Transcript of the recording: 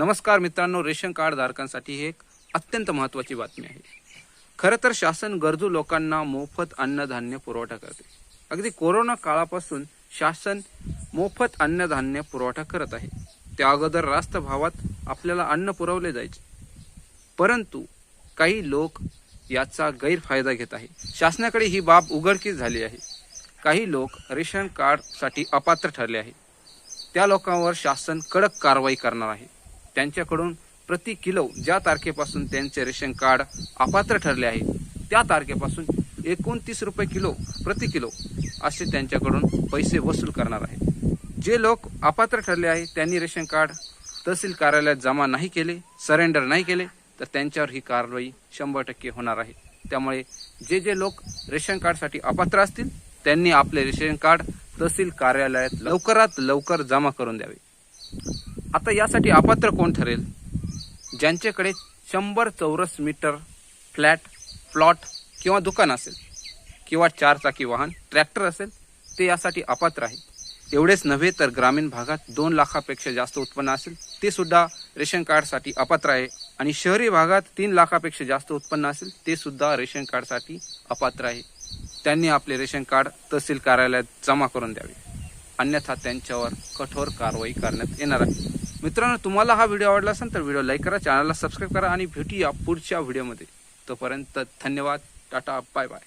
नमस्कार मित्रांनो ration card धारकांसाठी हे एक अत्यंत महत्त्वाची बातमी आहे. खरं तर शासन गरजू लोकांना मोफत अन्नधान्य पुरवठा करते. अगदी कोरोना काळापासून शासन मोफत अन्नधान्य पुरवठा करत आहे. त्या अगोदर रास्त भावात आपल्याला अन्न पुरवले जायचे. परंतु काही लोक याचा गैरफायदा घेत आहे शासनाकडे ही बाब उघडकीस झाली आहे. काही लोक रेशन कार्डसाठी अपात्र ठरले आहे त्या लोकांवर शासन कडक कारवाई करणार आहे. त्यांच्याकडून प्रति किलो ज्या तारखेपासून त्यांचे रेशन कार्ड अपात्र ठरले आहे त्या तारखेपासून एकोणतीस रुपये किलो प्रति किलो असे त्यांच्याकडून पैसे वसूल करणार आहे जे लोक अपात्र ठरले आहे त्यांनी रेशन कार्ड तहसील कार्यालयात जमा नाही केले सरेंडर नाही केले तर त्यांच्यावर ही कारवाई शंभर टक्के होणार आहे. त्यामुळे जे जे लोक रेशन कार्डसाठी अपात्र असतील त्यांनी आपले रेशन कार्ड तहसील कार्यालयात लवकरात लवकर जमा करून द्यावे. आता यासाठी अपात्र कोण ठरेल? ज्यांच्याकडे शंभर चौरस मीटर फ्लॅट प्लॉट किंवा दुकान असेल किंवा चारचाकी वाहन ट्रॅक्टर असेल ते यासाठी अपात्र आहे एवढेच नव्हे तर ग्रामीण भागात दोन लाखापेक्षा जास्त उत्पन्न असेल ते सुद्धा रेशन कार्डसाठी अपात्र आहे. आणि शहरी भागात तीन लाखापेक्षा जास्त उत्पन्न असेल ते सुद्धा रेशन कार्डसाठी अपात्र आहे. त्यांनी आपले रेशन कार्ड तहसील कार्यालयात जमा करून द्यावे. अन्यथा त्यांच्यावर कठोर कारवाई करण्यात येणार आहे. मित्रांनो तुम्हाला हा व्हिडिओ आवडला असेल तर व्हिडिओ लाईक करा चॅनलला सबस्क्राईब करा आणि भेटूया पुढच्या व्हिडिओमध्ये. तोपर्यंत धन्यवाद टाटा बाय बाय.